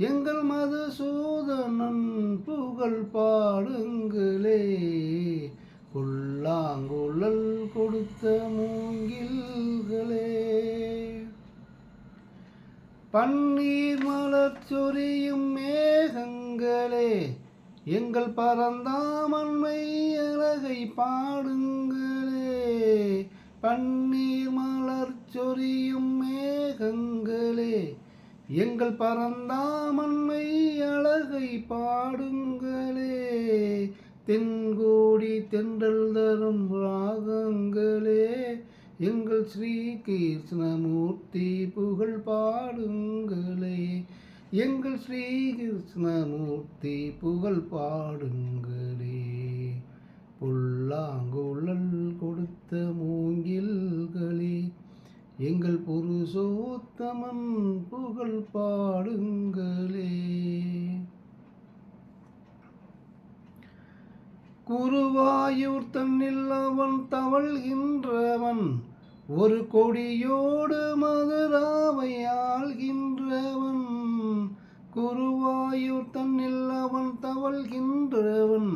எங்கள் மதுசூதனன் புகழ் பாடுங்களே. புல்லாங்குழல் கொடுத்த மூங்கில்களே. பன்னீர் மலர் சொரியும் மேகங்களே. எங்கள் பரந்தாமன்மை அழகை பாடுங்களே. பன்னீர் மலர் சொரியும் எங்கள் பரந்தாமன்மை அழகை பாடுங்களே தென்கோடி தென்றல் தரும் ராகங்களே எங்கள் ஸ்ரீ கிருஷ்ணமூர்த்தி புகழ் பாடுங்களே எங்கள் ஸ்ரீ கிருஷ்ணமூர்த்தி புகழ் பாடுங்களே. புருஷோத்தமன் புகழ் பாடுங்களே. குருவாயூர் தன்னில் அவன் தவழ்கின்றவன் ஒரு கொடியோடு மதுராவை ஆள்கின்றவன். குருவாயூர் தன்னில் அவன் தவழ்கின்றவன்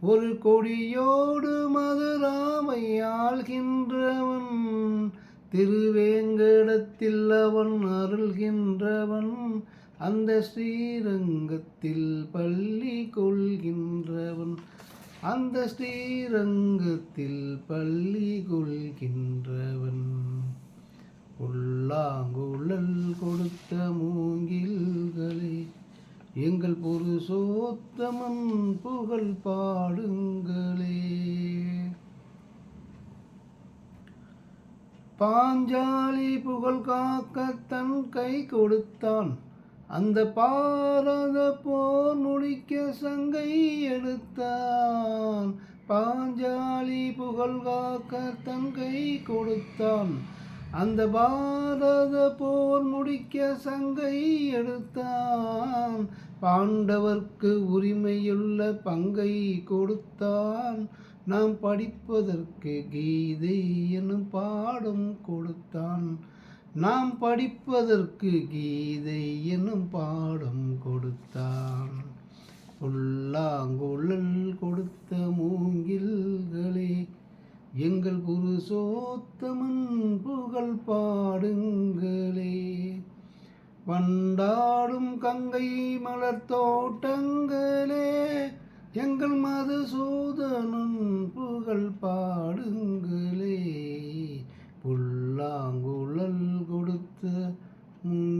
ஒரு கொடியோடு மதுராவை ஆள்கின்றவன். ஸ்ரீரங்கத்தில் அவன் அருள்கின்றவன் அந்த ஸ்ரீரங்கத்தில் பள்ளி கொள்கின்றவன். அந்த ஸ்ரீரங்கத்தில் பள்ளி கொள்கின்றவன். உள்ளாங்குழல் கொடுத்த மூங்கில்களே எங்கள் பொருசோத்தமன் புகழ் பாடுங்களே. பாஞ்சாலி புகழ் காக்க தன் கை கொடுத்தான். அந்த பாரத போர் முடிக்க சங்கை எடுத்தான். பாஞ்சாலி புகழ் காக்க தன் கை கொடுத்தான். அந்த பாரத போர் முடிக்க சங்கை எடுத்தான். பாண்டவர்க்கு உரிமையுள்ள பங்கை கொடுத்தான். நாம் படிப்பதற்கு கீதை எனும் பாடம் கொடுத்தான். நாம் படிப்பதற்கு கீதை எனும் பாடம் கொடுத்தான். புல்லாங்குழல் கொடுத்த மூங்கில்களே எங்கள் குரு சோத்தமன் புகழ் பாடுங்களே. வண்டாடும் கங்கை மலர் தோட்டங்களே எங்கள் மதுசூதனும் புகழ் பாடுங்களே புல்லாங்குழல் கொடுத்த முன்